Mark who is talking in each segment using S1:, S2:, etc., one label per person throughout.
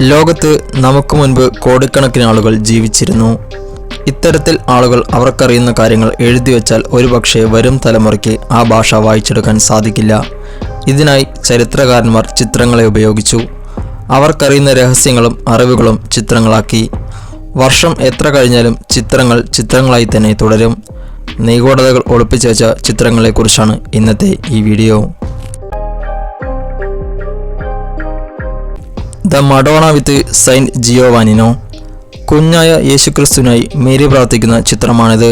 S1: ലോകത്ത് നമുക്ക് മുൻപ് കോടിക്കണക്കിന് ആളുകൾ ജീവിച്ചിരുന്നു. ഇത്തരത്തിൽ ആളുകൾ അവർക്കറിയുന്ന കാര്യങ്ങൾ എഴുതി വെച്ചാൽ ഒരുപക്ഷെ വരും തലമുറയ്ക്ക് ആ ഭാഷ വായിച്ചെടുക്കാൻ സാധിക്കില്ല. ഇതിനായി ചരിത്രകാരന്മാർ ചിത്രങ്ങളെ ഉപയോഗിച്ചു. അവർക്കറിയുന്ന രഹസ്യങ്ങളും അറിവുകളും ചിത്രങ്ങളാക്കി. വർഷം എത്ര കഴിഞ്ഞാലും ചിത്രങ്ങൾ ചിത്രങ്ങളായി തന്നെ തുടരും. നിഗൂഢതകൾ ഒളിപ്പിച്ചു വെച്ച ചിത്രങ്ങളെക്കുറിച്ചാണ് ഇന്നത്തെ ഈ video. The Madonna with Saint Giovannino. കുഞ്ഞായ യേശുക്രിസ്തുവിനായി മേരി പ്രാർത്ഥിക്കുന്ന ചിത്രമാണിത്.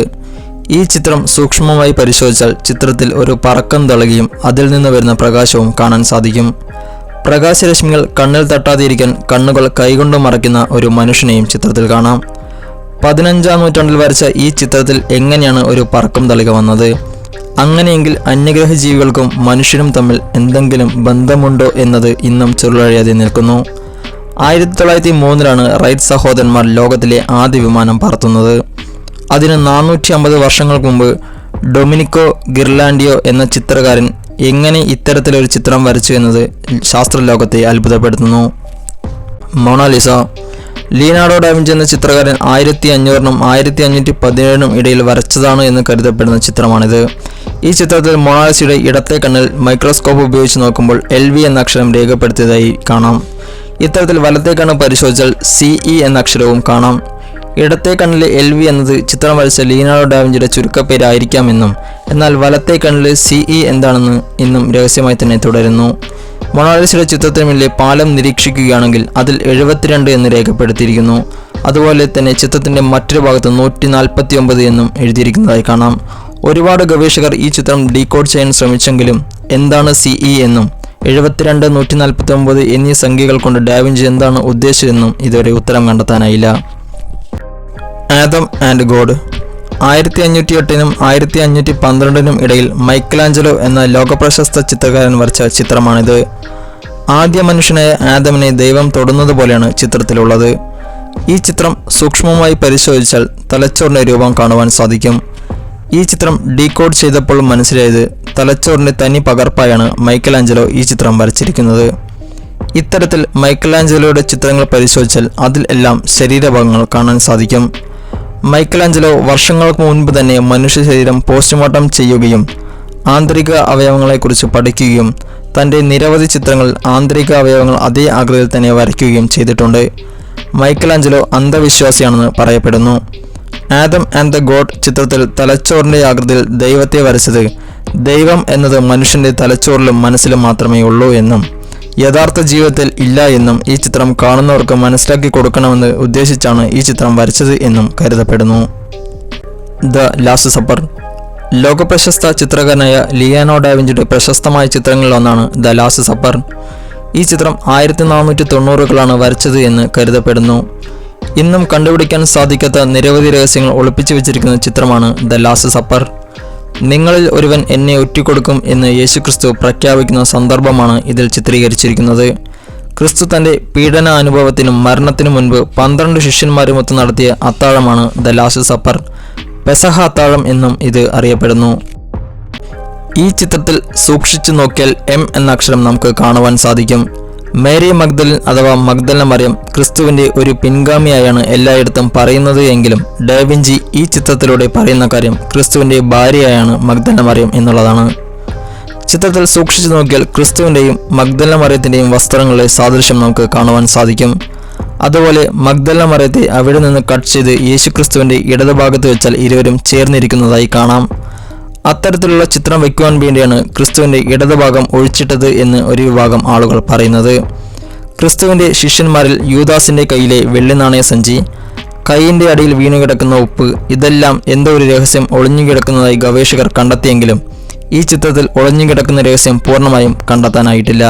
S1: ഈ ചിത്രം സൂക്ഷ്മമായി പരിശോധിച്ചാൽ ചിത്രത്തിൽ ഒരു പറക്കം തളകയും അതിൽ നിന്ന് വരുന്ന പ്രകാശവും കാണാൻ സാധിക്കും. പ്രകാശരശ്മികൾ കണ്ണിൽ തട്ടാതിരിക്കാൻ കണ്ണുകൾ കൈകൊണ്ട് മറയ്ക്കുന്ന ഒരു മനുഷ്യനെയും ചിത്രത്തിൽ കാണാം. പതിനഞ്ചാം നൂറ്റാണ്ടിൽ വരച്ച ഈ ചിത്രത്തിൽ എങ്ങനെയാണ് ഒരു പറക്കം തളിക വന്നത്? അങ്ങനെയെങ്കിൽ അന്യഗ്രഹ ജീവികൾക്കും മനുഷ്യനും തമ്മിൽ എന്തെങ്കിലും ബന്ധമുണ്ടോ എന്നത് ഇന്നും ചുരുളഴിയാതെ നിൽക്കുന്നു. ആയിരത്തി തൊള്ളായിരത്തി മൂന്നിലാണ് റൈറ്റ് സഹോദരന്മാർ ലോകത്തിലെ ആദ്യ വിമാനം പറത്തുന്നത്. അതിന് നാനൂറ്റി അമ്പത് വർഷങ്ങൾക്ക് മുമ്പ് ഡൊമിനിക്കോ ഗിർലാൻഡിയോ എന്ന ചിത്രകാരൻ എങ്ങനെ ഇത്തരത്തിലൊരു ചിത്രം വരച്ചു എന്നത് ശാസ്ത്രലോകത്തെ അത്ഭുതപ്പെടുത്തുന്നു. മൊണാലിസ ലീനാഡോ ഡാവിഞ്ചി എന്ന ചിത്രകാരൻ ആയിരത്തി അഞ്ഞൂറിനും ആയിരത്തി അഞ്ഞൂറ്റി പതിനേഴിനും ഇടയിൽ വരച്ചതാണ് എന്ന് കരുതപ്പെടുന്ന ചിത്രമാണിത്. ഈ ചിത്രത്തിൽ മൊണാലിസയുടെ ഇടത്തെ കണ്ണിൽ മൈക്രോസ്കോപ്പ് ഉപയോഗിച്ച് നോക്കുമ്പോൾ എൽ എന്ന അക്ഷരം രേഖപ്പെടുത്തിയതായി കാണാം. ഇത്തരത്തിൽ വലത്തെ കണ്ണ് പരിശോധിച്ചാൽ സിഇ എന്ന അക്ഷരവും കാണാം. ഇടത്തെ കണ്ണിലെ എൽ വി എന്നത് ചിത്രം വരച്ച ലീനാർഡോ ഡാവിഞ്ചിയുടെ ചുരുക്കപ്പേരായിരിക്കാമെന്നും എന്നാൽ വലത്തെ കണ്ണിലെ സി ഇ എന്താണെന്ന് ഇന്നും രഹസ്യമായി തന്നെ തുടരുന്നു. മൊണാലിസയുടെ ചിത്രത്തിനുള്ളിലെ പാലം നിരീക്ഷിക്കുകയാണെങ്കിൽ അതിൽ എഴുപത്തിരണ്ട് എന്ന് രേഖപ്പെടുത്തിയിരിക്കുന്നു. അതുപോലെ തന്നെ ചിത്രത്തിന്റെ മറ്റൊരു ഭാഗത്ത് നൂറ്റി നാൽപ്പത്തി ഒമ്പത് എന്നും എഴുതിയിരിക്കുന്നതായി കാണാം. ഒരുപാട് ഗവേഷകർ ഈ ചിത്രം ഡീകോഡ് ചെയ്യാൻ ശ്രമിച്ചെങ്കിലും എന്താണ് സിഇ എന്നും എഴുപത്തിരണ്ട് നൂറ്റി നാൽപ്പത്തി ഒമ്പത് എന്നീ സംഖ്യകൾ കൊണ്ട് ഡാവിഞ്ചി എന്താണ് ഉദ്ദേശിച്ചതെന്നും ഇതുവരെ ഉത്തരം കണ്ടെത്താനായില്ല. Adam and God. ആയിരത്തി അഞ്ഞൂറ്റി എട്ടിനും ആയിരത്തി അഞ്ഞൂറ്റി പന്ത്രണ്ടിനും ഇടയിൽ മൈക്കലാഞ്ചലോ എന്ന ലോകപ്രശസ്ത ചിത്രകാരൻ വരച്ച ചിത്രമാണിത്. ആദ്യ മനുഷ്യനായ ആദമിനെ ദൈവം തൊടുന്നത് പോലെയാണ് ചിത്രത്തിലുള്ളത്. ഈ ചിത്രം സൂക്ഷ്മമായി പരിശോധിച്ചാൽ തലച്ചോറിന്റെ രൂപം കാണുവാൻ സാധിക്കും. ഈ ചിത്രം ഡീകോഡ് ചെയ്തപ്പോൾ മനസ്സിലായത് തലച്ചോറിന്റെ തനി പകർപ്പായാണ് മൈക്കലാഞ്ചലോ ഈ ചിത്രം വരച്ചിരിക്കുന്നത്. ഇത്തരത്തിൽ മൈക്കലാഞ്ചലോയുടെ ചിത്രങ്ങൾ പരിശോധിച്ചാൽ അതിൽ എല്ലാം ശരീരഭാഗങ്ങൾ കാണാൻ സാധിക്കും. മൈക്കലാഞ്ചലോ വർഷങ്ങൾക്ക് മുൻപ് തന്നെ മനുഷ്യ ശരീരം പോസ്റ്റ്മോർട്ടം ചെയ്യുകയും ആന്തരിക അവയവങ്ങളെക്കുറിച്ച് പഠിക്കുകയും തന്റെ നിരവധി ചിത്രങ്ങൾ ആന്തരിക അവയവങ്ങൾ അതേ ആകൃതിയിൽ തന്നെ വരയ്ക്കുകയും ചെയ്തിട്ടുണ്ട്. മൈക്കലാഞ്ചലോ അന്ധവിശ്വാസിയാണെന്ന് പറയപ്പെടുന്നു. ആദം ആൻഡ് ദ ഗോഡ് ചിത്രത്തിൽ തലച്ചോറിന്റെ ആകൃതിയിൽ ദൈവത്തെ വരച്ചത് ദൈവം എന്നത് മനുഷ്യന്റെ തലച്ചോറിലും മനസ്സിലും മാത്രമേ ഉള്ളൂ എന്നും യഥാർത്ഥ ജീവിതത്തിൽ ഇല്ല എന്നും ഈ ചിത്രം കാണുന്നവർക്ക് മനസ്സിലാക്കി കൊടുക്കണമെന്ന് ഉദ്ദേശിച്ചാണ് ഈ ചിത്രം വരച്ചത് എന്നും കരുതപ്പെടുന്നു. The last supper. ലോകപ്രശസ്ത ചിത്രകാരനായ ലിയാനോ ഡാവിഞ്ചിയുടെ പ്രശസ്തമായ ചിത്രങ്ങളിലൊന്നാണ് ദ ലാസ്റ്റ് സപ്പർ. ഈ ചിത്രം ആയിരത്തി നാനൂറ്റി തൊണ്ണൂറുകളാണ് വരച്ചത് എന്ന് കരുതപ്പെടുന്നു. ഇന്നും കണ്ടുപിടിക്കാൻ സാധിക്കാത്ത നിരവധി രഹസ്യങ്ങൾ ഒളിപ്പിച്ചു വെച്ചിരിക്കുന്ന ചിത്രമാണ് ദ ലാസ്റ്റ് സപ്പർ. നിങ്ങളിൽ ഒരുവൻ എന്നെ ഒറ്റിക്കൊടുക്കും എന്ന് യേശുക്രിസ്തു പ്രഖ്യാപിക്കുന്ന സന്ദർഭമാണ് ഇതിൽ ചിത്രീകരിച്ചിരിക്കുന്നത്. ക്രിസ്തു തന്റെ പീഡന അനുഭവത്തിനും മരണത്തിനും മുൻപ് പന്ത്രണ്ട് ശിഷ്യന്മാരുമൊത്ത് നടത്തിയ അത്താഴമാണ് ദ ലാസ്റ്റ് സപ്പർ. പെസഹ അത്താഴം എന്നും ഇത് അറിയപ്പെടുന്നു. ഈ ചിത്രത്തിൽ സൂക്ഷിച്ചു നോക്കിയാൽ എം എന്ന അക്ഷരം നമുക്ക് കാണുവാൻ സാധിക്കും. മേരി മഗ്ദൽ അഥവാ മഗ്ദല മറിയം ക്രിസ്തുവിന്റെ ഒരു പിൻഗാമിയായാണ് എല്ലായിടത്തും പറയുന്നത് എങ്കിലും ഡാവിഞ്ചി ഈ ചിത്രത്തിലൂടെ പറയുന്ന കാര്യം ക്രിസ്തുവിന്റെ ഭാര്യയായാണ് മഗ്ദല മറിയം എന്നുള്ളതാണ്. ചിത്രത്തിൽ സൂക്ഷിച്ചു നോക്കിയാൽ ക്രിസ്തുവിന്റെയും മഗ്ദല മറിയത്തിന്റെയും വസ്ത്രങ്ങളിലെ സാദൃശ്യം നമുക്ക് കാണുവാൻ സാധിക്കും. അതുപോലെ മഗ്ദല മറിയത്തെ അവിടെ നിന്ന് കട്ട് ചെയ്ത് യേശുക്രിസ്തുവിന്റെ ഇടതുഭാഗത്ത് വെച്ചാൽ ഇരുവരും ചേർന്നിരിക്കുന്നതായി കാണാം. അത്തരത്തിലുള്ള ചിത്രം വയ്ക്കുവാൻ വേണ്ടിയാണ് ക്രിസ്തുവിന്റെ ഇടതുഭാഗം ഒഴിച്ചിട്ടത് എന്ന് ഒരു വിഭാഗം ആളുകൾ പറയുന്നത്. ക്രിസ്തുവിന്റെ ശിഷ്യന്മാരിൽ യൂദാസിന്റെ കയ്യിലെ വെള്ളി നാണയ സഞ്ചി കൈയിന്റെ അടിയിൽ വീണുകിടക്കുന്ന ഉപ്പ് ഇതെല്ലാം എന്തോ ഒരു രഹസ്യം ഒളിഞ്ഞുകിടക്കുന്നതായി ഗവേഷകർ കണ്ടെത്തിയെങ്കിലും ഈ ചിത്രത്തിൽ ഒളിഞ്ഞുകിടക്കുന്ന രഹസ്യം പൂർണമായും കണ്ടെത്താനായിട്ടില്ല.